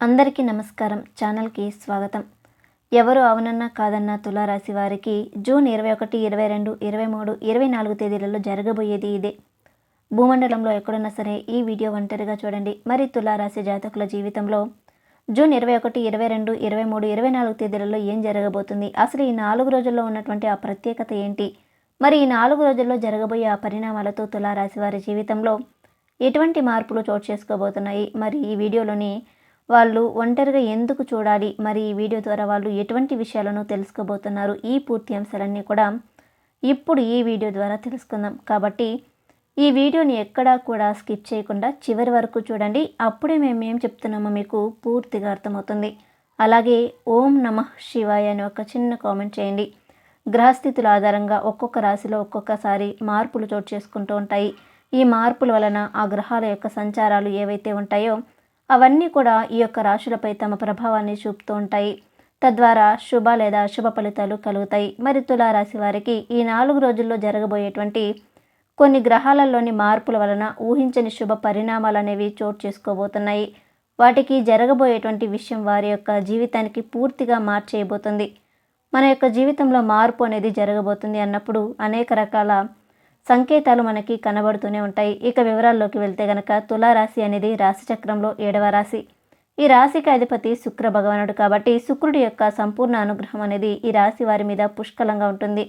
అందరికీ నమస్కారం. ఛానల్కి స్వాగతం. ఎవరు అవునన్నా కాదన్నా తులారాశి వారికి జూన్ ఇరవై ఒకటి ఇరవై రెండు ఇరవై మూడు ఇరవై నాలుగు తేదీలలో జరగబోయేది ఇదే. భూమండలంలో ఎక్కడున్నా సరే ఈ వీడియో ఒంటరిగా చూడండి. మరి తులారాశి జాతకుల జీవితంలో జూన్ ఇరవై ఒకటి ఇరవై రెండు ఇరవై మూడు ఇరవై నాలుగు తేదీలలో ఏం జరగబోతుంది? అసలు ఈ నాలుగు రోజుల్లో ఉన్నటువంటి ఆ ప్రత్యేకత ఏంటి? మరి ఈ నాలుగు రోజుల్లో జరగబోయే ఆ పరిణామాలతో తులారాశి వారి జీవితంలో ఎటువంటి మార్పులు చోటు చేసుకోబోతున్నాయి? మరి ఈ వీడియోలోని వాళ్ళు ఒంటరిగా ఎందుకు చూడాలి? మరి ఈ వీడియో ద్వారా వాళ్ళు ఎటువంటి విషయాలను తెలుసుకోబోతున్నారు? ఈ పూర్తి అంశాలన్నీ కూడా ఇప్పుడు ఈ వీడియో ద్వారా తెలుసుకుందాం. కాబట్టి ఈ వీడియోని ఎక్కడా కూడా స్కిప్ చేయకుండా చివరి వరకు చూడండి. అప్పుడే మేము ఏం చెప్తున్నామో మీకు పూర్తిగా అర్థమవుతుంది. అలాగే ఓం నమః శివాయ అని ఒక చిన్న కామెంట్ చేయండి. గ్రహస్థితుల ఆధారంగా ఒక్కొక్క రాశిలో ఒక్కొక్కసారి మార్పులు చోటు చేసుకుంటూ ఉంటాయి. ఈ మార్పుల వలన ఆ గ్రహాల యొక్క సంచారాలు ఏవైతే ఉంటాయో అవన్నీ కూడా ఈ యొక్క రాశులపై తమ ప్రభావాన్ని చూపుతూ ఉంటాయి. తద్వారా శుభ లేదా శుభ ఫలితాలు కలుగుతాయి. మరి తులారాశి వారికి ఈ నాలుగు రోజుల్లో జరగబోయేటువంటి కొన్ని గ్రహాలలోని మార్పుల వలన ఊహించని శుభ పరిణామాలు అనేవి చోటు చేసుకోబోతున్నాయి. వాటికి జరగబోయేటువంటి విషయం వారి యొక్క జీవితానికి పూర్తిగా మార్చేయబోతుంది మన యొక్క జీవితంలో మార్పు అనేది జరగబోతుంది అన్నప్పుడు అనేక రకాల సంకేతాలు మనకి కనబడుతూనే ఉంటాయి. ఇక వివరాల్లోకి వెళ్తే గనక తులారాశి అనేది రాశి చక్రంలో ఏడవ రాశి. ఈ రాశికి అధిపతి శుక్ర భగవానుడు కాబట్టి శుక్రుడి యొక్క సంపూర్ణ అనుగ్రహం అనేది ఈ రాశి వారి మీద పుష్కలంగా ఉంటుంది.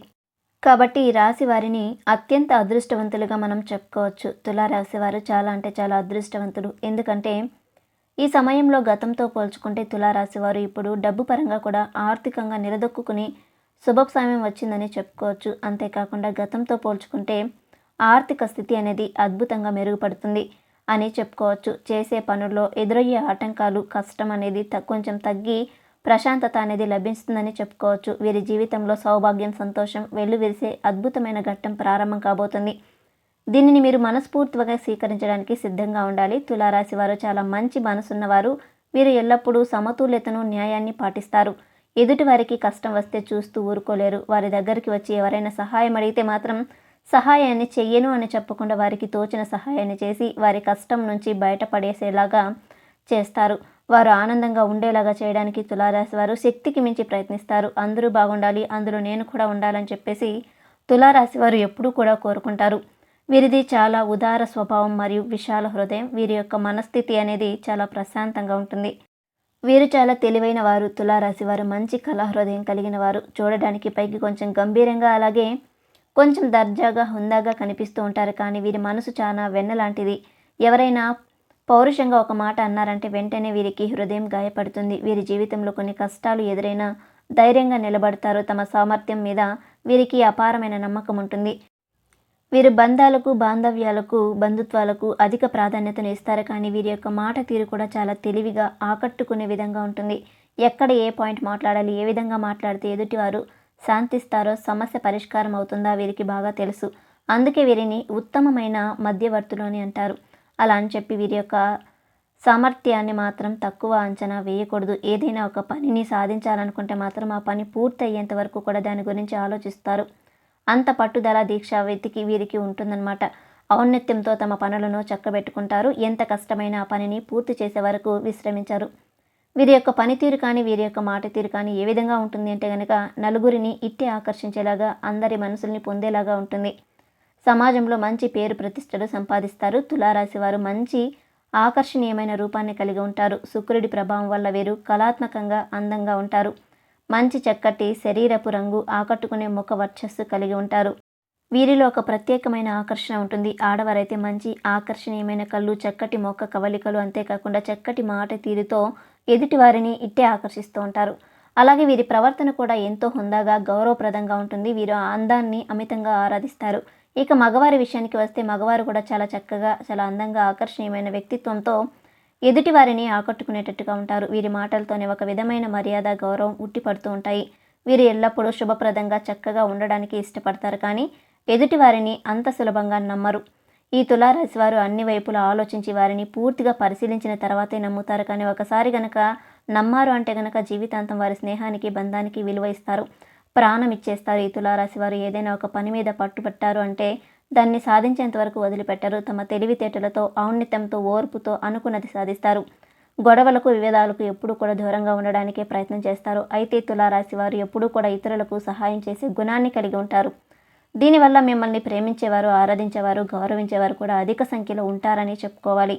కాబట్టి ఈ రాశి వారిని అత్యంత అదృష్టవంతులుగా మనం చెప్పుకోవచ్చు. తులారాశి వారు చాలా అంటే చాలా అదృష్టవంతులు. ఎందుకంటే ఈ సమయంలో గతంతో పోల్చుకుంటే తులారాశి వారు ఇప్పుడు డబ్బు పరంగా కూడా ఆర్థికంగా నిలదొక్కుని శుభ సమయం వచ్చిందని చెప్పుకోవచ్చు. అంతేకాకుండా గతంతో పోల్చుకుంటే ఆర్థిక స్థితి అనేది అద్భుతంగా మెరుగుపడుతుంది అని చెప్పుకోవచ్చు. చేసే పనుల్లో ఎదురయ్యే ఆటంకాలు కష్టం అనేది కొంచెం తగ్గి ప్రశాంతత అనేది లభిస్తుందని చెప్పుకోవచ్చు. వీరి జీవితంలో సౌభాగ్యం సంతోషం వెల్లువిరిసే అద్భుతమైన ఘట్టం ప్రారంభం కాబోతుంది. దీనిని మీరు మనస్ఫూర్తిగా స్వీకరించడానికి సిద్ధంగా ఉండాలి. తులారాశి వారు చాలా మంచి మనసున్నవారు. వీరు ఎల్లప్పుడూ సమతుల్యతను న్యాయాన్ని పాటిస్తారు. ఎదుటి వారికి కష్టం వస్తే చూస్తూ ఊరుకోలేరు. వారి దగ్గరికి వచ్చి ఎవరైనా సహాయం అడిగితే మాత్రం సహాయాన్ని చెయ్యను అని చెప్పకుండా వారికి తోచిన సహాయాన్ని చేసి వారి కష్టం నుంచి బయటపడేసేలాగా చేస్తారు. వారు ఆనందంగా ఉండేలాగా చేయడానికి తులారాశి వారు శక్తికి మించి ప్రయత్నిస్తారు. అందరూ బాగుండాలి అందులో నేను కూడా ఉండాలని చెప్పేసి తులారాశి వారు ఎప్పుడూ కూడా కోరుకుంటారు. వీరిది చాలా ఉదార స్వభావం మరియు విశాల హృదయం. వీరి యొక్క మనస్థితి అనేది చాలా ప్రశాంతంగా ఉంటుంది. వీరు చాలా తెలివైన వారు. తులారాశి వారు మంచి కళా హృదయం కలిగిన వారు. చూడడానికి పైకి కొంచెం గంభీరంగా అలాగే కొంచెం దర్జాగా హుందాగా కనిపిస్తూ ఉంటారు. కానీ వీరి మనసు చాలా వెన్నలాంటిది ఎవరైనా పౌరుషంగా ఒక మాట అన్నారంటే వెంటనే వీరికి హృదయం గాయపడుతుంది. వీరి జీవితంలో కొన్ని కష్టాలు ఎదురైనా ధైర్యంగా నిలబడతారు. తమ సామర్థ్యం మీద వీరికి అపారమైన నమ్మకం ఉంటుంది. వీరు బంధాలకు బాంధవ్యాలకు బంధుత్వాలకు అధిక ప్రాధాన్యతను ఇస్తారు. కానీ వీరి యొక్క మాట తీరు కూడా చాలా తెలివిగా ఆకట్టుకునే విధంగా ఉంటుంది. ఎక్కడ ఏ పాయింట్ మాట్లాడాలి ఏ విధంగా మాట్లాడితే ఎదుటివారు శాంతిస్తారో సమస్య పరిష్కారం అవుతుందా వీరికి బాగా తెలుసు. అందుకే వీరిని ఉత్తమమైన మధ్యవర్తులు అని అంటారు. అలా అని చెప్పి వీరి యొక్క సామర్థ్యాన్ని మాత్రం తక్కువ అంచనా వేయకూడదు. ఏదైనా ఒక పనిని సాధించాలనుకుంటే మాత్రం ఆ పని పూర్తయ్యేంత వరకు కూడా దాని గురించి ఆలోచిస్తారు. అంత పట్టుదల దీక్ష వెతికి వీరికి ఉంటుందన్నమాట. ఔన్నత్యంతో తమ పనులను చక్కబెట్టుకుంటారు. ఎంత కష్టమైన ఆ పనిని పూర్తి చేసే వరకు విశ్రమించారు. వీరి యొక్క పనితీరు కానీ వీరి యొక్క మాట తీరు కానీ ఏ విధంగా ఉంటుంది అంటే కనుక నలుగురిని ఇట్టే ఆకర్షించేలాగా అందరి మనసుల్ని పొందేలాగా ఉంటుంది. సమాజంలో మంచి పేరు ప్రతిష్టలు సంపాదిస్తారు. తులారాశి వారు మంచి ఆకర్షణీయమైన రూపాన్ని కలిగి ఉంటారు. శుక్రుడి ప్రభావం వల్ల వీరు కళాత్మకంగా అందంగా ఉంటారు. మంచి చక్కటి శరీరపు రంగు ఆకట్టుకునే ముఖ వర్చస్సు కలిగి ఉంటారు. వీరిలో ఒక ప్రత్యేకమైన ఆకర్షణ ఉంటుంది. ఆడవారైతే మంచి ఆకర్షణీయమైన కళ్ళు చక్కటి మొక్క కవలికలు అంతేకాకుండా చక్కటి మాట తీరుతో ఎదుటివారిని ఇట్టే ఆకర్షిస్తూ ఉంటారు. అలాగే వీరి ప్రవర్తన కూడా ఎంతో హుందాగా గౌరవప్రదంగా ఉంటుంది. వీరు ఆ అందాన్ని అమితంగా ఆరాధిస్తారు. ఇక మగవారి విషయానికి వస్తే మగవారు కూడా చాలా చక్కగా చాలా అందంగా ఆకర్షణీయమైన వ్యక్తిత్వంతో ఎదుటి వారిని ఆకట్టుకునేటట్టుగా ఉంటారు. వీరి మాటలతోనే ఒక విధమైన మర్యాద గౌరవం ఉట్టిపడుతూ ఉంటాయి. వీరు ఎల్లప్పుడూ శుభప్రదంగా చక్కగా ఉండడానికి ఇష్టపడతారు కానీ ఎదుటి వారిని అంత సులభంగా నమ్మరు. ఈ తులారాశి వారు అన్ని వైపులా ఆలోచించి వారిని పూర్తిగా పరిశీలించిన తర్వాతే నమ్ముతారు కానీ ఒకసారి గనక నమ్మారు అంటే గనక జీవితాంతం వారి స్నేహానికి బంధానికి విలువ ఇస్తారు. ప్రాణం ఇచ్చేస్తారు ఈ తులారాశి వారు. ఏదైనా ఒక పని మీద పట్టుబట్టారు అంటే దాన్ని సాధించేంత వరకు వదిలిపెట్టరు. తమ తెలివితేటలతో ఔన్నిత్యంతో ఓర్పుతో అనుకున్నది సాధిస్తారు. గొడవలకు వివేదాలకు ఎప్పుడూ కూడా దూరంగా ఉండడానికే ప్రయత్నం చేస్తారు. అయితే తులారాశి వారు ఎప్పుడూ కూడా ఇతరులకు సహాయం చేసే గుణాన్ని కలిగి ఉంటారు. దీనివల్ల మిమ్మల్ని ప్రేమించేవారు ఆరాధించేవారు గౌరవించేవారు కూడా అధిక సంఖ్యలో ఉంటారని చెప్పుకోవాలి.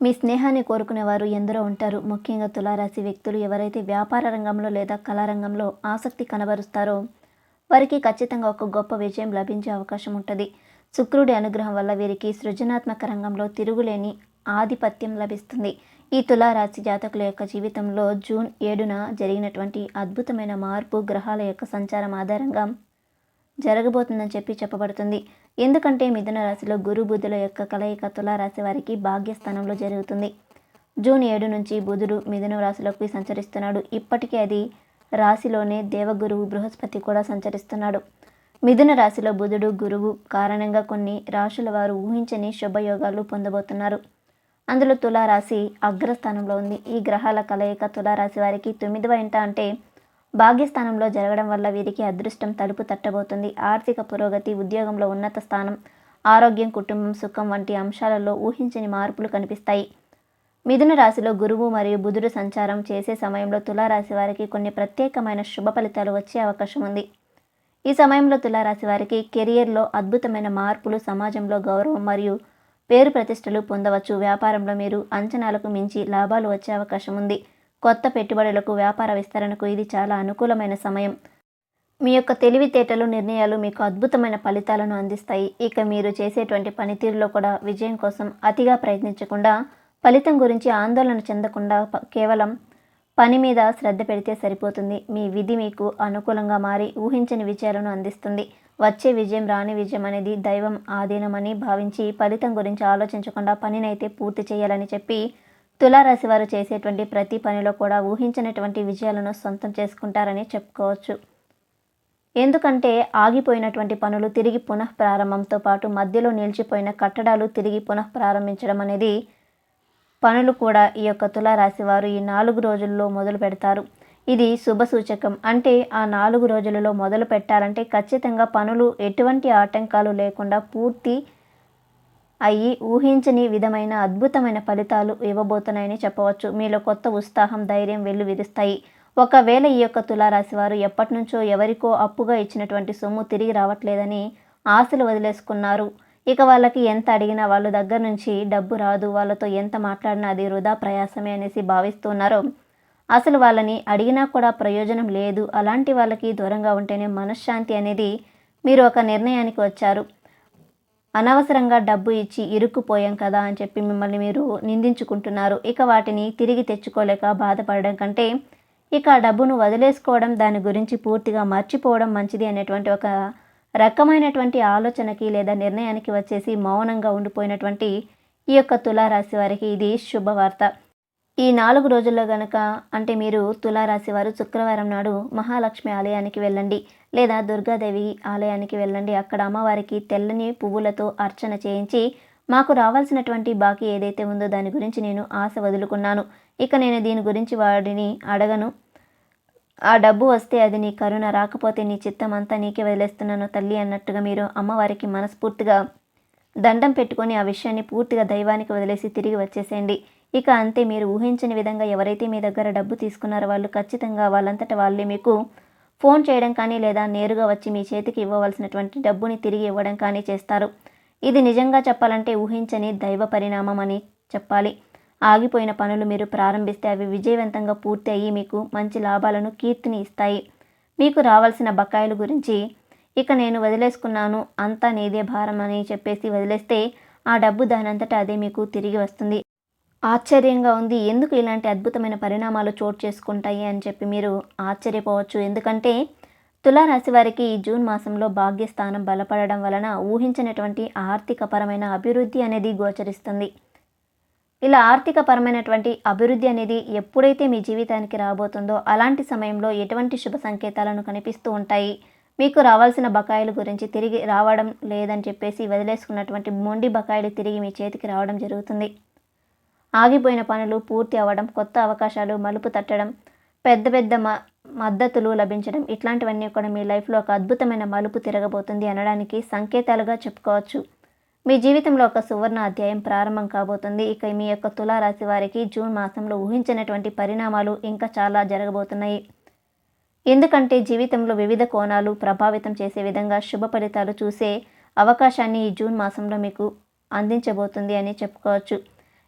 మీ స్నేహాన్ని కోరుకునేవారు ఎందరో ఉంటారు. ముఖ్యంగా తులారాశి వ్యక్తులు ఎవరైతే వ్యాపార రంగంలో లేదా కళారంగంలో ఆసక్తి కనబరుస్తారో వారికి ఖచ్చితంగా ఒక గొప్ప విజయం లభించే అవకాశం ఉంటుంది. శుక్రుడి అనుగ్రహం వల్ల వీరికి సృజనాత్మక రంగంలో తిరుగులేని ఆధిపత్యం లభిస్తుంది. ఈ తులారాశి జాతకుల యొక్క జీవితంలో జూన్ ఏడున జరిగినటువంటి అద్భుతమైన మార్పు గ్రహాల యొక్క సంచారం ఆధారంగా జరగబోతుందని చెప్పి చెప్పబడుతుంది. ఎందుకంటే మిథున రాశిలో గురు బుధుల యొక్క కలయిక తులారాశి వారికి భాగ్యస్థానంలో జరుగుతుంది. జూన్ ఏడు నుంచి బుధుడు మిథున రాశిలోకి సంచరిస్తున్నాడు. ఇప్పటికే అది రాశిలోనే దేవగురువు బృహస్పతి కూడా సంచరిస్తున్నాడు. మిథున రాశిలో బుధుడు గురువు కారణంగా కొన్ని రాశుల వారు ఊహించని శుభయోగాలు పొందబోతున్నారు. అందులో తులారాశి అగ్రస్థానంలో ఉంది. ఈ గ్రహాల కలయిక తులారాశి వారికి తొమ్మిదవ ఇంట అంటే భాగ్యస్థానంలో జరగడం వల్ల వీరికి అదృష్టం తలుపు తట్టబోతుంది. ఆర్థిక పురోగతి ఉద్యోగంలో ఉన్నత స్థానం ఆరోగ్యం కుటుంబం సుఖం వంటి అంశాలలో ఊహించని మార్పులు కనిపిస్తాయి. మిథున రాశిలో గురువు మరియు బుధుడు సంచారం చేసే సమయంలో తులారాశి వారికి కొన్ని ప్రత్యేకమైన శుభ ఫలితాలు వచ్చే అవకాశం ఉంది. ఈ సమయంలో తులారాశి వారికి కెరియర్లో అద్భుతమైన మార్పులు సమాజంలో గౌరవం మరియు పేరు ప్రతిష్టలు పొందవచ్చు. వ్యాపారంలో మీరు అంచనాలకు మించి లాభాలు వచ్చే అవకాశం ఉంది. కొత్త పెట్టుబడులకు వ్యాపార విస్తరణకు ఇది చాలా అనుకూలమైన సమయం. మీ యొక్క తెలివితేటలు నిర్ణయాలు మీకు అద్భుతమైన ఫలితాలను అందిస్తాయి. ఇక మీరు చేసేటువంటి పనితీరులో కూడా విజయం కోసం అతిగా ప్రయత్నించకుండా ఫలితం గురించి ఆందోళన చెందకుండా కేవలం పని మీద శ్రద్ధ పెడితే సరిపోతుంది. మీ విధి మీకు అనుకూలంగా మారి ఊహించని విజయాలను అందిస్తుంది. వచ్చే విజయం రాని విజయం అనేది దైవం ఆధీనమని భావించి ఫలితం గురించి ఆలోచించకుండా పనినైతే పూర్తి చేయాలని చెప్పి తులారాశి వారు చేసేటువంటి ప్రతి పనిలో కూడా ఊహించినటువంటి విజయాలను సొంతం చేసుకుంటారని చెప్పుకోవచ్చు. ఎందుకంటే ఆగిపోయినటువంటి పనులు తిరిగి పునః ప్రారంభంతో పాటు మధ్యలో నిలిచిపోయిన కట్టడాలు తిరిగి పునః ప్రారంభించడం అనేది పనులు కూడా ఈ యొక్క తులారాశి వారు ఈ నాలుగు రోజుల్లో మొదలు పెడతారు. ఇది శుభ సూచకం. అంటే ఆ నాలుగు రోజులలో మొదలు పెట్టాలంటే ఖచ్చితంగా పనులు ఎటువంటి ఆటంకాలు లేకుండా పూర్తి అయ్యి ఊహించని విధమైన అద్భుతమైన ఫలితాలు ఇవ్వబోతున్నాయని చెప్పవచ్చు. మీలో కొత్త ఉత్సాహం ధైర్యం వెళ్ళు విరుస్తాయి. ఒకవేళ ఈ యొక్క తులారాశి వారు ఎప్పటి నుంచో ఎవరికో అప్పుగా ఇచ్చినటువంటి సొమ్ము తిరిగి రావట్లేదని ఆశలు వదిలేసుకున్నారు. ఇక వాళ్ళకి ఎంత అడిగినా వాళ్ళ దగ్గర నుంచి డబ్బు రాదు వాళ్ళతో ఎంత మాట్లాడినా అది వృధా ప్రయాసమే అనేసి భావిస్తున్నారో. అసలు వాళ్ళని అడిగినా కూడా ప్రయోజనం లేదు. అలాంటి వాళ్ళకి దూరంగా ఉంటేనే మనశ్శాంతి అనేది మీరు ఒక నిర్ణయానికి వచ్చారు. అనవసరంగా డబ్బు ఇచ్చి ఇరుక్కుపోయాం కదా అని చెప్పి మిమ్మల్ని మీరు నిందించుకుంటున్నారు. ఇక వాటిని తిరిగి తెచ్చుకోలేక బాధపడడం కంటే ఇక ఆ డబ్బును వదిలేసుకోవడం దాని గురించి పూర్తిగా మర్చిపోవడం మంచిది అనేటువంటి ఒక రకమైనటువంటి ఆలోచనకి లేదా నిర్ణయానికి వచ్చేసి మౌనంగా ఉండిపోయినటువంటి ఈ యొక్క తులారాశి వారికి ఇది శుభవార్త. ఈ నాలుగు రోజుల్లో గనక అంటే మీరు తులారాశి వారు శుక్రవారం నాడు మహాలక్ష్మి ఆలయానికి వెళ్ళండి లేదా దుర్గాదేవి ఆలయానికి వెళ్ళండి. అక్కడ అమ్మవారికి తెల్లని పువ్వులతో అర్చన చేయించి మాకు రావాల్సినటువంటి బాకీ ఏదైతే ఉందో దాని గురించి నేను ఆశ వదులుకున్నాను. ఇక నేను దీని గురించి వాడిని అడగను. ఆ డబ్బు వస్తే అది నీ కరుణ రాకపోతే నీ చిత్తం అంతా నీకే వదిలేస్తున్నాను తల్లి అన్నట్టుగా మీరు అమ్మవారికి మనస్ఫూర్తిగా దండం పెట్టుకొని ఆ విషయాన్ని పూర్తిగా దైవానికి వదిలేసి తిరిగి వచ్చేసేయండి. ఇక అంతే మీరు ఊహించని విధంగా ఎవరైతే మీ దగ్గర డబ్బు తీసుకున్నారో వాళ్ళు ఖచ్చితంగా వాళ్ళంతట వాళ్ళే మీకు ఫోన్ చేయడం కానీ లేదా నేరుగా వచ్చి మీ చేతికి ఇవ్వవలసినటువంటి డబ్బుని తిరిగి ఇవ్వడం కానీ చేస్తారు. ఇది నిజంగా చెప్పాలంటే ఊహించని దైవ పరిణామం అని చెప్పాలి. ఆగిపోయిన పనులు మీరు ప్రారంభిస్తే అవి విజయవంతంగా పూర్తి అయ్యి మీకు మంచి లాభాలను కీర్తిని ఇస్తాయి. మీకు రావాల్సిన బకాయిల గురించి ఇక నేను వదిలేసుకున్నాను అంతా నీదే భారం అని చెప్పేసి వదిలేస్తే ఆ డబ్బు దానంతటా అదే మీకు తిరిగి వస్తుంది. ఆశ్చర్యంగా ఉంది ఎందుకు ఇలాంటి అద్భుతమైన పరిణామాలు చోటు చేసుకుంటాయి అని చెప్పి మీరు ఆశ్చర్యపోవచ్చు. ఎందుకంటే తులారాశి వారికి ఈ జూన్ మాసంలో భాగ్యస్థానం బలపడడం వలన ఊహించినటువంటి ఆర్థికపరమైన అభివృద్ధి అనేది గోచరిస్తుంది. ఇలా ఆర్థిక పరమైనటువంటి అభివృద్ధి అనేది ఎప్పుడైతే మీ జీవితానికి రాబోతుందో అలాంటి సమయంలో ఎటువంటి శుభ సంకేతాలను కనిపిస్తూ ఉంటాయి? మీకు రావాల్సిన బకాయిల గురించి తిరిగి రావడం లేదని చెప్పేసి వదిలేసుకున్నటువంటి మొండి బకాయిలు తిరిగి మీ చేతికి రావడం జరుగుతుంది. ఆగిపోయిన పనులు పూర్తి అవ్వడం కొత్త అవకాశాలు మలుపు తట్టడం పెద్ద పెద్ద మ మద్దతులు లభించడం ఇట్లాంటివన్నీ కూడా మీ లైఫ్లో ఒక అద్భుతమైన మలుపు తిరగబోతుంది అనడానికి సంకేతాలుగా చెప్పుకోవచ్చు. మీ జీవితంలో ఒక సువర్ణ అధ్యాయం ప్రారంభం కాబోతుంది. ఇక మీ యొక్క తులారాశి వారికి జూన్ మాసంలో ఊహించినటువంటి పరిణామాలు ఇంకా చాలా జరగబోతున్నాయి. ఎందుకంటే జీవితంలో వివిధ కోణాలు ప్రభావితం చేసే విధంగా శుభ ఫలితాలు చూసే అవకాశాన్ని ఈ జూన్ మాసంలో మీకు అందించబోతుంది అని చెప్పుకోవచ్చు.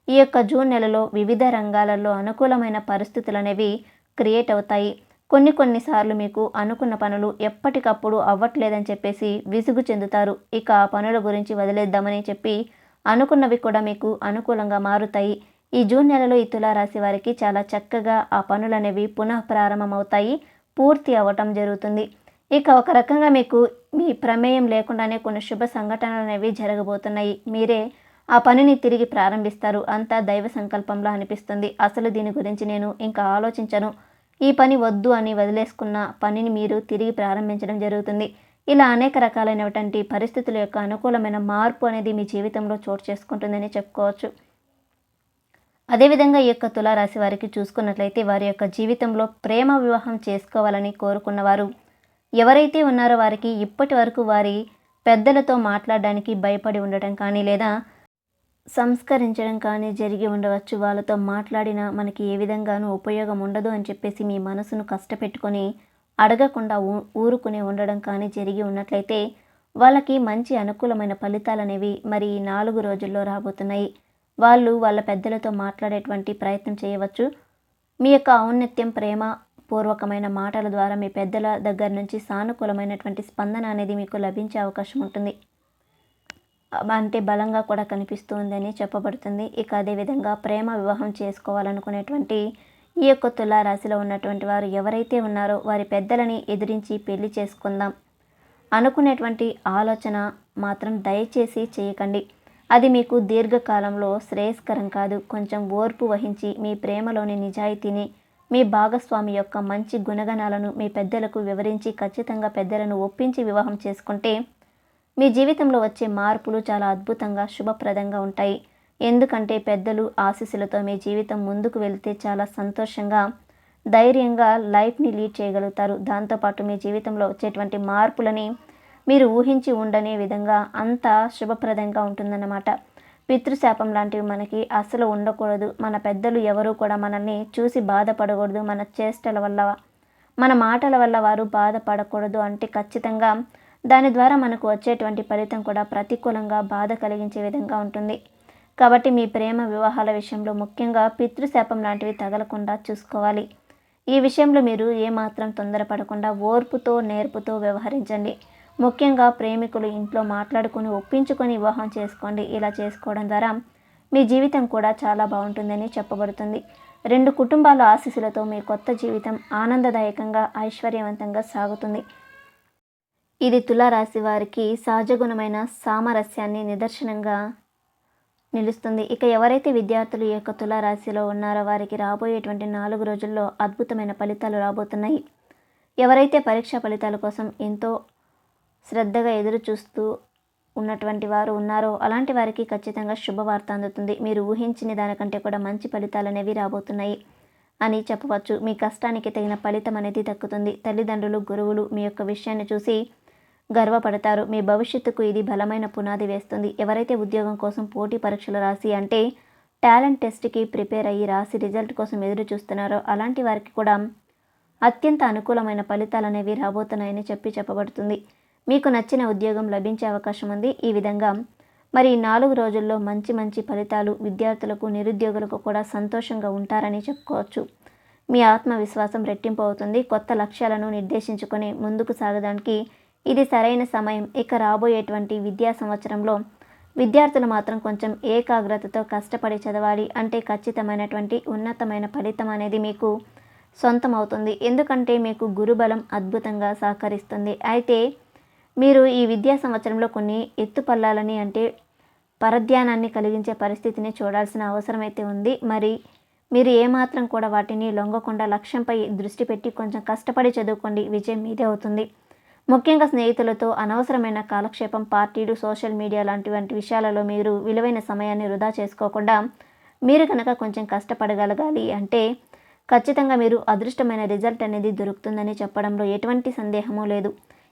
ఈ యొక్క జూన్ నెలలో వివిధ రంగాలలో అనుకూలమైన పరిస్థితులు అనేవి క్రియేట్ అవుతాయి. కొన్ని కొన్నిసార్లు మీకు అనుకున్న పనులు ఎప్పటికప్పుడు అవ్వట్లేదని చెప్పేసి విసుగు చెందుతారు. ఇక ఆ పనుల గురించి వదిలేద్దామని చెప్పి అనుకున్నవి కూడా మీకు అనుకూలంగా మారుతాయి. ఈ జూన్ నెలలో ఈ తులారాశి వారికి చాలా చక్కగా ఆ పనులు అనేవి పునః ప్రారంభమవుతాయి. పూర్తి అవ్వటం జరుగుతుంది. ఇక ఒక రకంగా మీకు మీ ప్రమేయం లేకుండానే కొన్ని శుభ సంఘటనలు అనేవి జరగబోతున్నాయి. మీరే ఆ పనిని తిరిగి ప్రారంభిస్తారు. అంతా దైవ సంకల్పంలో అనిపిస్తుంది. అసలు దీని గురించి నేను ఇంకా ఆలోచించను. ఈ పని వద్దు అని వదిలేసుకున్న పనిని మీరు తిరిగి ప్రారంభించడం జరుగుతుంది. ఇలా అనేక రకాలైనటువంటి పరిస్థితుల యొక్క అనుకూలమైన మార్పు అనేది మీ జీవితంలో చోటు చేసుకుంటుందని చెప్పుకోవచ్చు. అదేవిధంగా ఈ యొక్క తులారాశి వారికి చూసుకున్నట్లయితే వారి యొక్క జీవితంలో ప్రేమ వివాహం చేసుకోవాలని కోరుకున్నవారు. ఎవరైతే ఉన్నారో వారికి ఇప్పటి వరకు వారి పెద్దలతో మాట్లాడడానికి భయపడి ఉండటం కానీ లేదా సంస్కరించడం కానీ జరిగి ఉండవచ్చు. వాళ్ళతో మాట్లాడినా మనకి ఏ విధంగానూ ఉపయోగం ఉండదు అని చెప్పేసి మీ మనసును కష్టపెట్టుకొని అడగకుండా ఊ ఊరుకునే ఉండడం కానీ జరిగి ఉన్నట్లయితే వాళ్ళకి మంచి అనుకూలమైన ఫలితాలు అనేవి మరి నాలుగు రోజుల్లో రాబోతున్నాయి. వాళ్ళు వాళ్ళ పెద్దలతో మాట్లాడేటువంటి ప్రయత్నం చేయవచ్చు. మీ యొక్క ఔన్నత్యం ప్రేమ పూర్వకమైన మాటల ద్వారా మీ పెద్దల దగ్గర నుంచి సానుకూలమైనటువంటి స్పందన అనేది మీకు లభించే అవకాశం ఉంటుంది. అంటే బలంగా కూడా కనిపిస్తుందని చెప్పబడుతుంది. ఇక అదేవిధంగా ప్రేమ వివాహం చేసుకోవాలనుకునేటువంటి ఈ యొక్క తులారాశిలో ఉన్నటువంటి వారు ఎవరైతే ఉన్నారో వారి పెద్దలని ఎదిరించి పెళ్ళి చేసుకుందాం అనుకునేటువంటి ఆలోచన మాత్రం దయచేసి చేయకండి. అది మీకు దీర్ఘకాలంలో శ్రేయస్కరం కాదు. కొంచెం ఓర్పు వహించి మీ ప్రేమలోని నిజాయితీని మీ భాగస్వామి యొక్క మంచి గుణగణాలను మీ పెద్దలకు వివరించి ఖచ్చితంగా పెద్దలను ఒప్పించి వివాహం చేసుకుంటే మీ జీవితంలో వచ్చే మార్పులు చాలా అద్భుతంగా శుభప్రదంగా ఉంటాయి. ఎందుకంటే పెద్దలు ఆశీస్సులతో మీ జీవితం ముందుకు వెళ్తే చాలా సంతోషంగా ధైర్యంగా లైఫ్ని లీడ్ చేయగలుగుతారు. దాంతోపాటు మీ జీవితంలో వచ్చేటువంటి మార్పులని మీరు ఊహించి ఉండనే విధంగా అంత శుభప్రదంగా ఉంటుందన్నమాట. పితృశాపం లాంటివి మనకి అసలు ఉండకూడదు. మన పెద్దలు ఎవరూ కూడా మనల్ని చూసి బాధపడకూడదు. మన చేష్టల వల్ల మన మాటల వల్ల వారు బాధపడకూడదు అంటే ఖచ్చితంగా దాని ద్వారా మనకు వచ్చేటువంటి ఫలితం కూడా ప్రతికూలంగా బాధ కలిగించే విధంగా ఉంటుంది. కాబట్టి మీ ప్రేమ వివాహాల విషయంలో ముఖ్యంగా పితృశాపం లాంటివి తగలకుండా చూసుకోవాలి. ఈ విషయంలో మీరు ఏమాత్రం తొందరపడకుండా ఓర్పుతో నేర్పుతో వ్యవహరించండి. ముఖ్యంగా ప్రేమికులు ఇంట్లో మాట్లాడుకుని ఒప్పించుకొని వివాహం చేసుకోండి. ఇలా చేసుకోవడం ద్వారా మీ జీవితం కూడా చాలా బాగుంటుందని చెప్పబడుతుంది. రెండు కుటుంబాల ఆశీస్సులతో మీ కొత్త జీవితం ఆనందదాయకంగా ఐశ్వర్యవంతంగా సాగుతుంది. ఇది తులారాశి వారికి సహజ గుణమైన సామరస్యాన్ని నిదర్శనంగా నిలుస్తుంది. ఇక ఎవరైతే విద్యార్థులు ఈ యొక్క తులారాశిలో ఉన్నారో వారికి రాబోయేటువంటి నాలుగు రోజుల్లో అద్భుతమైన ఫలితాలు రాబోతున్నాయి. ఎవరైతే పరీక్ష ఫలితాల కోసం ఎంతో శ్రద్ధగా ఎదురు చూస్తూ ఉన్నటువంటి వారు ఉన్నారో అలాంటి వారికి ఖచ్చితంగా శుభవార్త అందుతుంది. మీరు ఊహించిన దానికంటే కూడా మంచి ఫలితాలు అనేవి రాబోతున్నాయి అని చెప్పవచ్చు. మీ కష్టానికి తగిన ఫలితం అనేది దక్కుతుంది. తల్లిదండ్రులు గురువులు మీ యొక్క విషయాన్ని చూసి గర్వపడతారు. మీ భవిష్యత్తుకు ఇది బలమైన పునాది వేస్తుంది. ఎవరైతే ఉద్యోగం కోసం పోటీ పరీక్షలు రాసి అంటే టాలెంట్ టెస్ట్కి ప్రిపేర్ అయ్యి రాసి రిజల్ట్ కోసం ఎదురు చూస్తున్నారో అలాంటి వారికి కూడా అత్యంత అనుకూలమైన ఫలితాలు అనేవి రాబోతున్నాయని చెప్పి చెప్పబడుతుంది. మీకు నచ్చిన ఉద్యోగం లభించే అవకాశం ఉంది. ఈ విధంగా మరి నాలుగు రోజుల్లో మంచి మంచి ఫలితాలు విద్యార్థులకు నిరుద్యోగులకు కూడా సంతోషంగా ఉంటారని చెప్పుకోవచ్చు. మీ ఆత్మవిశ్వాసం రెట్టింపు అవుతుంది. కొత్త లక్ష్యాలను నిర్దేశించుకొని ముందుకు సాగడానికి ఇది సరైన సమయం. ఇక రాబోయేటువంటి విద్యా సంవత్సరంలో విద్యార్థులు మాత్రం కొంచెం ఏకాగ్రతతో కష్టపడి చదవాలి. అంటే ఖచ్చితమైనటువంటి ఉన్నతమైన ఫలితం అనేది మీకు సొంతం అవుతుంది ఎందుకంటే మీకు గురుబలం అద్భుతంగా సహకరిస్తుంది. అయితే మీరు ఈ విద్యా సంవత్సరంలో కొన్ని ఎత్తుపల్లాలని అంటే పరధ్యానాన్ని కలిగించే పరిస్థితిని చూడాల్సిన అవసరం అయితే ఉంది. మరి మీరు ఏమాత్రం కూడా వాటిని లొంగకుండా లక్ష్యంపై దృష్టి పెట్టి కొంచెం కష్టపడి చదువుకోండి. విజయం మీదే అవుతుంది. ముఖ్యంగా స్నేహితులతో అనవసరమైన కాలక్షేపం పార్టీలు సోషల్ మీడియా లాంటి వంటి విషయాలలో మీరు విలువైన సమయాన్ని వృధా చేసుకోకుండా మీరు కనుక కొంచెం కష్టపడగలగాలి అంటే ఖచ్చితంగా మీరు అదృష్టమైన రిజల్ట్ అనేది దొరుకుతుందని చెప్పడంలో ఎటువంటి సందేహము లేదు.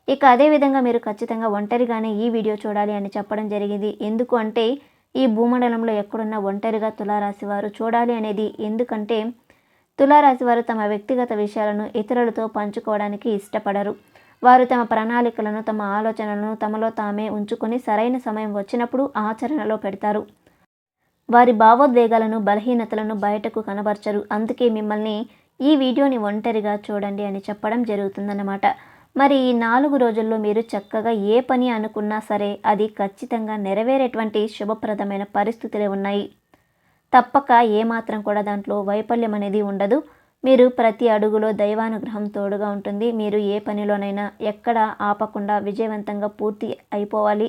ఇక అదేవిధంగా మీరు ఖచ్చితంగా ఒంటరిగానే ఈ వీడియో చూడాలి అని చెప్పడం జరిగింది. ఎందుకు అంటే ఈ భూమండలంలో ఎక్కడున్న ఒంటరిగా తులారాశి వారు చూడాలి అనేది ఎందుకంటే తులారాశి వారు తమ వ్యక్తిగత విషయాలను ఇతరులతో పంచుకోవడానికి ఇష్టపడరు. వారు తమ ప్రణాళికలను తమ ఆలోచనలను తమలో తామే ఉంచుకొని సరైన సమయం వచ్చినప్పుడు ఆచరణలో పెడతారు. వారి భావోద్వేగాలను బలహీనతలను బయటకు కనబరచరు. అందుకే మిమ్మల్ని ఈ వీడియోని ఒంటరిగా చూడండి అని చెప్పడం జరుగుతుందన్నమాట. మరి ఈ నాలుగు రోజుల్లో మీరు చక్కగా ఏ పని అనుకున్నా సరే అది ఖచ్చితంగా నెరవేరేటువంటి శుభప్రదమైన పరిస్థితులే ఉన్నాయి. తప్పక ఏమాత్రం కూడా దాంట్లో వైఫల్యం అనేది ఉండదు. మీరు ప్రతి అడుగులో దైవానుగ్రహం తోడుగా ఉంటుంది. మీరు ఏ పనిలోనైనా ఎక్కడ ఆపకుండా విజయవంతంగా పూర్తి అయిపోవాలి.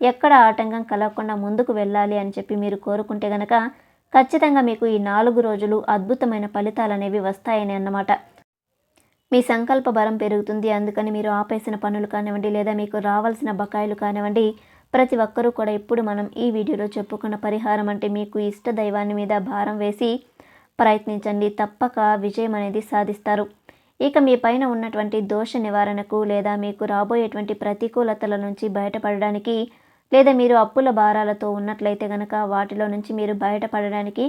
ఎక్కడ ఆటంకం కలగకుండా ముందుకు వెళ్ళాలి అని చెప్పి మీరు కోరుకుంటే గనక ఖచ్చితంగా మీకు ఈ నాలుగు రోజులు అద్భుతమైన ఫలితాలు అనేవి వస్తాయని అన్నమాట. మీ సంకల్ప బలం పెరుగుతుంది. అందుకని మీరు ఆపేసిన పనులు కానివ్వండి లేదా మీకు రావాల్సిన బకాయిలు కానివ్వండి ప్రతి ఒక్కరూ కూడా ఇప్పుడు మనం ఈ వీడియోలో చెప్పుకున్న పరిహారం అంటే మీకు ఇష్ట దైవాన్ని మీద భారం వేసి ప్రయత్నించండి తప్పక విజయం అనేది సాధిస్తారు. ఇక మీ పైన ఉన్నటువంటి దోష నివారణకు లేదా మీకు రాబోయేటువంటి ప్రతికూలతల నుంచి బయటపడడానికి లేదా మీరు అప్పుల భారాలతో ఉన్నట్లయితే కనుక వాటిలో నుంచి మీరు బయటపడడానికి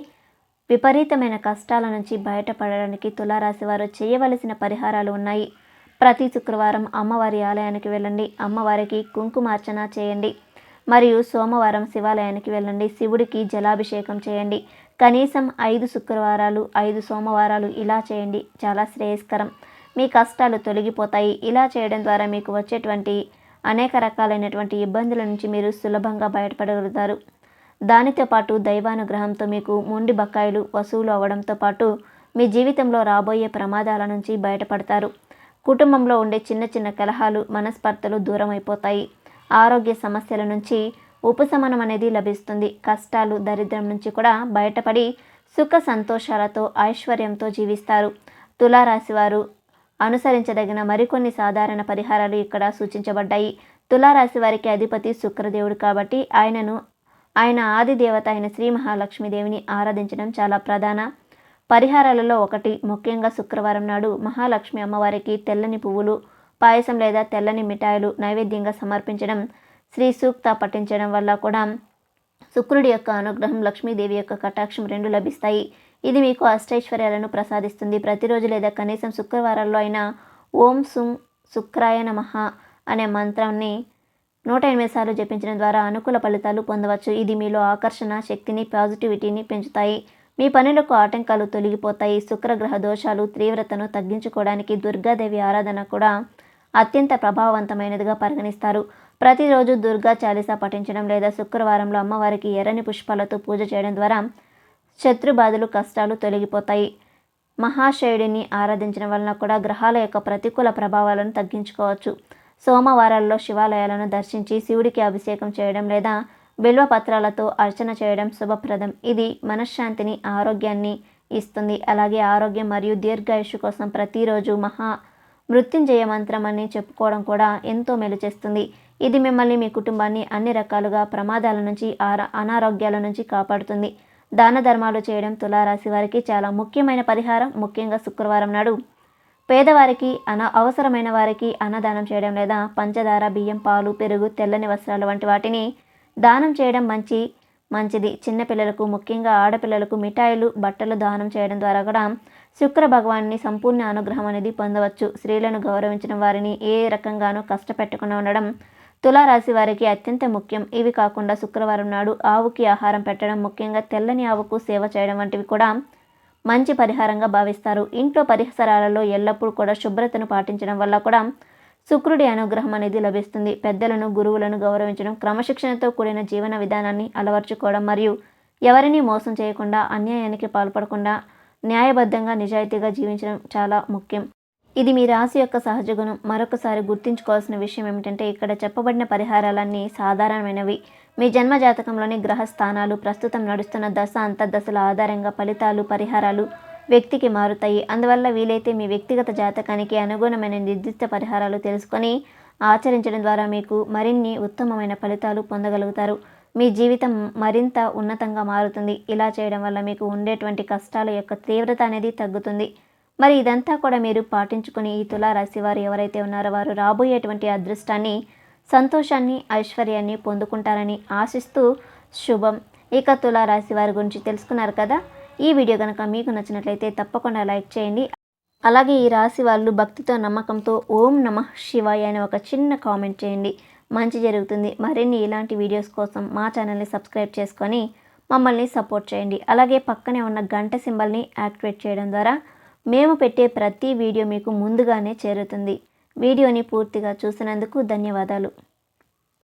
విపరీతమైన కష్టాల నుంచి బయటపడడానికి తులారాశి వారు చేయవలసిన పరిహారాలు ఉన్నాయి. ప్రతి శుక్రవారం అమ్మవారి ఆలయానికి వెళ్ళండి. అమ్మవారికి కుంకుమార్చన చేయండి. మరియు సోమవారం శివాలయానికి వెళ్ళండి. శివుడికి జలాభిషేకం చేయండి. కనీసం ఐదు శుక్రవారాలు ఐదు సోమవారాలు ఇలా చేయండి. చాలా శ్రేయస్కరం. మీ కష్టాలు తొలగిపోతాయి. ఇలా చేయడం ద్వారా మీకు వచ్చేటువంటి అనేక రకాలైనటువంటి ఇబ్బందుల నుంచి మీరు సులభంగా బయటపడగలుగుతారు. దానితో పాటు దైవానుగ్రహంతో మీకు మొండి బకాయిలు వసూలు అవ్వడంతో పాటు మీ జీవితంలో రాబోయే ప్రమాదాల నుంచి బయటపడతారు. కుటుంబంలో ఉండే చిన్న చిన్న కలహాలు మనస్పర్ధలు దూరం అయిపోతాయి ఆరోగ్య సమస్యల నుంచి ఉపశమనం అనేది లభిస్తుంది. కష్టాలు దరిద్రం నుంచి కూడా బయటపడి సుఖ సంతోషాలతో ఐశ్వర్యంతో జీవిస్తారు. తులారాశి వారు అనుసరించదగిన మరికొన్ని సాధారణ పరిహారాలు ఇక్కడ సూచించబడ్డాయి. తులారాశి వారికి అధిపతి శుక్రదేవుడు కాబట్టి ఆయనను ఆయన ఆది దేవత అయిన శ్రీ మహాలక్ష్మీదేవిని ఆరాధించడం చాలా ప్రధాన పరిహారాలలో ఒకటి. ముఖ్యంగా శుక్రవారం నాడు మహాలక్ష్మి అమ్మవారికి తెల్లని పువ్వులు పాయసం లేదా తెల్లని మిఠాయిలు నైవేద్యంగా సమర్పించడం శ్రీ సూక్త పఠించడం వల్ల కూడా శుక్రుడి యొక్క అనుగ్రహం లక్ష్మీదేవి యొక్క కటాక్షం రెండు లభిస్తాయి. ఇది మీకు అష్టైశ్వర్యాలను ప్రసాదిస్తుంది. ప్రతిరోజు లేదా కనీసం శుక్రవారాల్లో అయినా ఓం సుం శుక్రాయ నమః అనే మంత్రాన్ని నూట ఎనిమిది సార్లు జపించడం ద్వారా అనుకూల ఫలితాలు పొందవచ్చు. ఇది మీలో ఆకర్షణ శక్తిని పాజిటివిటీని పెంచుతాయి. మీ పనులకు ఆటంకాలు తొలగిపోతాయి. శుక్రగ్రహ దోషాలు తీవ్రతను తగ్గించుకోవడానికి దుర్గాదేవి ఆరాధన కూడా అత్యంత ప్రభావవంతమైనదిగా పరిగణిస్తారు. ప్రతిరోజు దుర్గా చాలీసా పఠించడం లేదా శుక్రవారంలో అమ్మవారికి ఎర్రని పుష్పాలతో పూజ చేయడం ద్వారా శత్రుబాధలు కష్టాలు తొలగిపోతాయి. మహాశయుడిని ఆరాధించడం వలన కూడా గ్రహాల యొక్క ప్రతికూల ప్రభావాలను తగ్గించుకోవచ్చు. సోమవారాల్లో శివాలయాలను దర్శించి శివుడికి అభిషేకం చేయడం లేదా బిల్వ పత్రాలతో అర్చన చేయడం శుభప్రదం. ఇది మనశ్శాంతిని ఆరోగ్యాన్ని ఇస్తుంది. అలాగే ఆరోగ్యం మరియు దీర్ఘాయుషు కోసం ప్రతిరోజు మహా మృత్యుంజయ మంత్రం అని చెప్పుకోవడం కూడా ఎంతో మేలు చేస్తుంది. ఇది మిమ్మల్ని మీ కుటుంబాన్ని అన్ని రకాలుగా ప్రమాదాల నుంచి ఆరా అనారోగ్యాల నుంచి కాపాడుతుంది. దాన ధర్మాలు చేయడం తులారాశి వారికి చాలా ముఖ్యమైన పరిహారం. ముఖ్యంగా శుక్రవారం నాడు పేదవారికి అన అవసరమైన వారికి అన్నదానం చేయడం లేదా పంచదార బియ్యం పాలు పెరుగు తెల్లని వస్త్రాలు వంటి వాటిని దానం చేయడం మంచి మంచిది. చిన్నపిల్లలకు ముఖ్యంగా ఆడపిల్లలకు మిఠాయిలు బట్టలు దానం చేయడం ద్వారా కూడా శుక్ర భగవాన్ని సంపూర్ణ అనుగ్రహం అనేది పొందవచ్చు. స్త్రీలను గౌరవించడం వారిని ఏ రకంగానూ కష్టపెట్టకుండా ఉండడం తులారాశి వారికి అత్యంత ముఖ్యం. ఇవి కాకుండా శుక్రవారం నాడు ఆవుకి ఆహారం పెట్టడం ముఖ్యంగా తెల్లని ఆవుకు సేవ చేయడం వంటివి కూడా మంచి పరిహారంగా భావిస్తారు. ఇంట్లో పరిసరాలలో ఎల్లప్పుడూ కూడా శుభ్రతను పాటించడం వల్ల కూడా శుక్రుడి అనుగ్రహం అనేది లభిస్తుంది. పెద్దలను గురువులను గౌరవించడం క్రమశిక్షణతో కూడిన జీవన విధానాన్ని అలవర్చుకోవడం మరియు ఎవరిని మోసం చేయకుండా అన్యాయానికి పాల్పడకుండా న్యాయబద్ధంగా నిజాయితీగా జీవించడం చాలా ముఖ్యం. ఇది మీ రాశి యొక్క సహజ గుణం. మరొకసారి గుర్తుంచుకోవాల్సిన విషయం ఏమిటంటే ఇక్కడ చెప్పబడిన పరిహారాలన్నీ సాధారణమైనవి. మీ జన్మ జాతకంలోని గ్రహ స్థానాలు ప్రస్తుతం నడుస్తున్న దశ అంతర్దశల ఆధారంగా ఫలితాలు పరిహారాలు వ్యక్తికి మారుతాయి. అందువల్ల వీలైతే మీ వ్యక్తిగత జాతకానికి అనుగుణమైన నిర్దిష్ట పరిహారాలు తెలుసుకొని ఆచరించడం ద్వారా మీకు మరిన్ని ఉత్తమమైన ఫలితాలు పొందగలుగుతారు. మీ జీవితం మరింత ఉన్నతంగా మారుతుంది. ఇలా చేయడం వల్ల మీకు ఉండేటువంటి కష్టాల యొక్క తీవ్రత అనేది తగ్గుతుంది. మరి ఇదంతా కూడా మీరు పాటించుకుని ఈ తులారాశి వారు ఎవరైతే ఉన్నారో వారు రాబోయేటువంటి అదృష్టాన్ని సంతోషాన్ని ఐశ్వర్యాన్ని పొందుకుంటారని ఆశిస్తూ శుభం. ఇక తులారాశి వారి గురించి తెలుసుకున్నారు కదా? ఈ వీడియో కనుక మీకు నచ్చినట్లయితే తప్పకుండా లైక్ చేయండి. అలాగే ఈ రాశి వాళ్ళు భక్తితో నమ్మకంతో ఓం నమ శివాయ అని ఒక చిన్న కామెంట్ చేయండి. మంచి జరుగుతుంది. మరిన్ని ఇలాంటి వీడియోస్ కోసం మా ఛానల్ని సబ్స్క్రైబ్ చేసుకొని మమ్మల్ని సపోర్ట్ చేయండి. అలాగే పక్కనే ఉన్న గంట సింబల్ని యాక్టివేట్ చేయడం ద్వారా మేము పెట్టే ప్రతి వీడియో మీకు ముందుగానే చేరుతుంది. వీడియోని పూర్తిగా చూసినందుకు ధన్యవాదాలు.